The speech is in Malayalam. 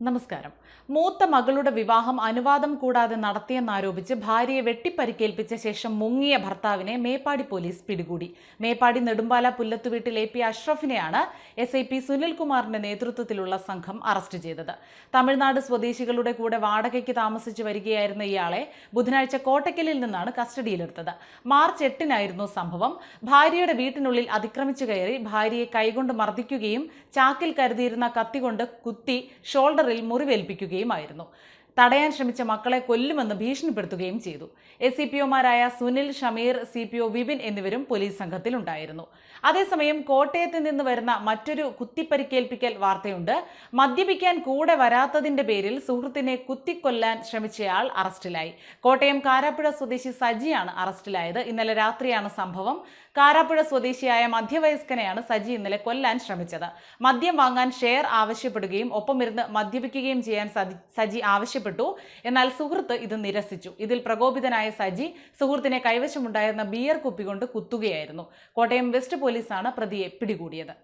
നമസ്കാരം. മൂത്ത മകളുടെ വിവാഹം അനുവാദം കൂടാതെ നടത്തിയെന്നാരോപിച്ച് ഭാര്യയെ വെട്ടിപ്പരിക്കേൽപ്പിച്ച ശേഷം മുങ്ങിയ ഭർത്താവിനെ മേപ്പാടി പോലീസ് പിടികൂടി. മേപ്പാടി നെടുമ്പാല പുല്ലത്തുവീട്ടിൽ എ പി അഷ്റഫിനെയാണ് എസ് ഐ പി സുനിൽകുമാറിന്റെ നേതൃത്വത്തിലുള്ള സംഘം അറസ്റ്റ് ചെയ്തത്. തമിഴ്നാട് സ്വദേശികളുടെ കൂടെ വാടകയ്ക്ക് താമസിച്ചു വരികയായിരുന്ന ഇയാളെ ബുധനാഴ്ച കോട്ടയ്ക്കലിൽ നിന്നാണ് കസ്റ്റഡിയിലെടുത്തത്. മാർച്ച് എട്ടിനായിരുന്നു സംഭവം. ഭാര്യയുടെ വീട്ടിനുള്ളിൽ അതിക്രമിച്ചു കയറി ഭാര്യയെ കൈകൊണ്ട് മർദ്ദിക്കുകയും ചാക്കിൽ കരുതിയിരുന്ന കത്തികൊണ്ട് കുത്തി ഷോൾഡറിൽ മുറിവേൽപ്പിക്കുകയുമായിരുന്നു. തടയാൻ ശ്രമിച്ച മക്കളെ കൊല്ലുമെന്ന് ഭീഷണിപ്പെടുത്തുകയും ചെയ്തു. S C P ഒമാരായ Sunil Shameer C P O Vipin എന്നിവരും പോലീസ് സംഘത്തിലുണ്ടായിരുന്നു. അതേസമയം കോട്ടയത്ത് നിന്ന് വരുന്ന മറ്റൊരു കുത്തിപ്പരിക്കേൽപ്പിക്കൽ വാർത്തയുണ്ട്. മദ്യപിക്കാൻ കൂടെ വരാത്തതിന്റെ പേരിൽ സുഹൃത്തിനെ കുത്തിക്കൊല്ലാൻ ശ്രമിച്ചയാൾ അറസ്റ്റിലായി. കോട്ടയം കാരാപ്പുഴ സ്വദേശി സജിയാണ് അറസ്റ്റിലായത്. ഇന്നലെ രാത്രിയാണ് സംഭവം. കാരാപ്പുഴ സ്വദേശിയായ മധ്യവയസ്കനെയാണ് സജി ഇന്നലെ കൊല്ലാൻ ശ്രമിച്ചത്. മദ്യം വാങ്ങാൻ ഷെയർ ആവശ്യപ്പെടുകയും ഒപ്പമിരുന്ന് മദ്യപിക്കുകയും ചെയ്യാൻ സജി- സജി ആവശ്യപ്പെട്ടു എന്നാൽ സുഹൃത്ത് ഇത് നിരസിച്ചു. ഇതിൽ പ്രകോപിതനായ സജി സുഹൃത്തിനെ കൈവശമുണ്ടായിരുന്ന ബിയർ കുപ്പി കൊണ്ട് കുത്തുകയായിരുന്നു. കോട്ടയം വെസ്റ്റ് പോലീസാണ് പ്രതിയെ പിടികൂടിയത്.